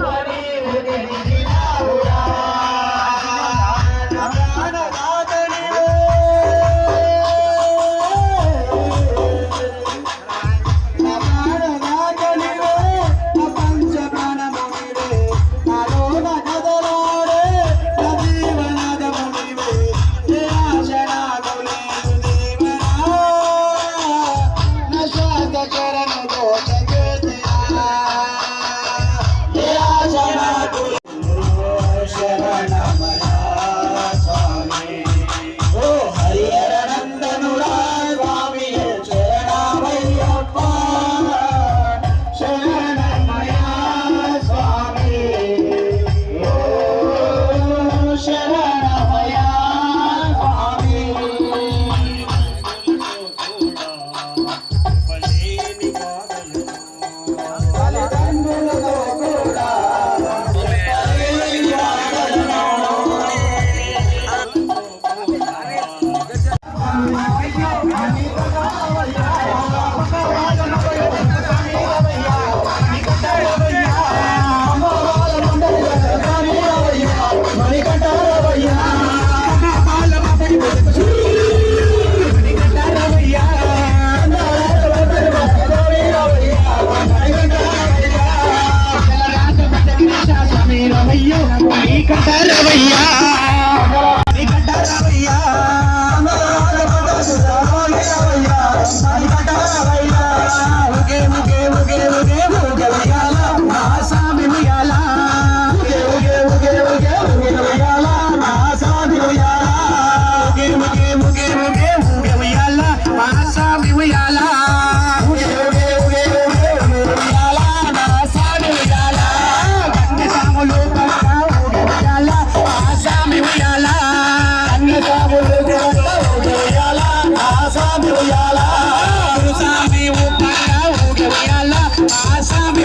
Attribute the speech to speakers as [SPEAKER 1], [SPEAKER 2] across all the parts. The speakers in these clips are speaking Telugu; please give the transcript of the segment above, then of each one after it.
[SPEAKER 1] Bye.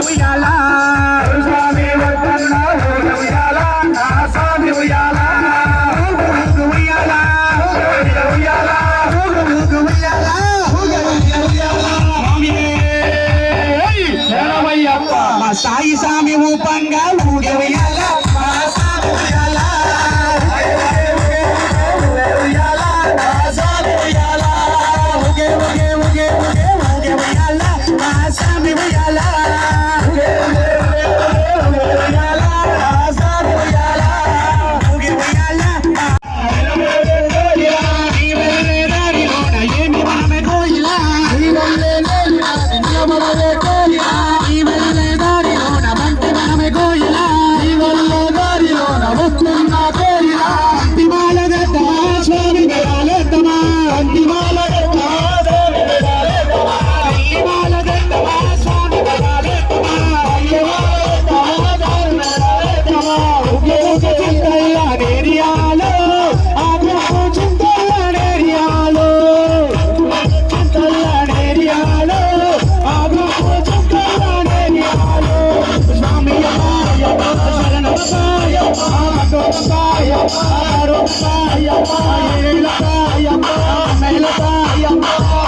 [SPEAKER 1] உயாலா মনে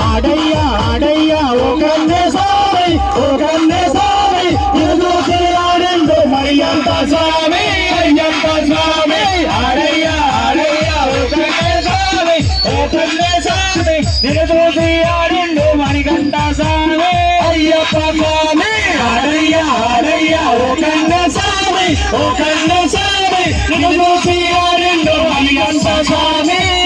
[SPEAKER 1] ఆడయ్యా ఆడయ్యా ఒకన్నే స్వామి ఒకన్నే స్వామి చూసి ఆడండు మరి అంత స్వామి అయ్యంత స్వామి ఆడయ్యా ఆడయ్యా ఒకన్నే స్వామి ఒకన్నే స్వామి చూసి ఆడండు మణికంఠ స్వామి అయ్యప్ప స్వామి. Nagamu Siyarindu Hanigan Sasami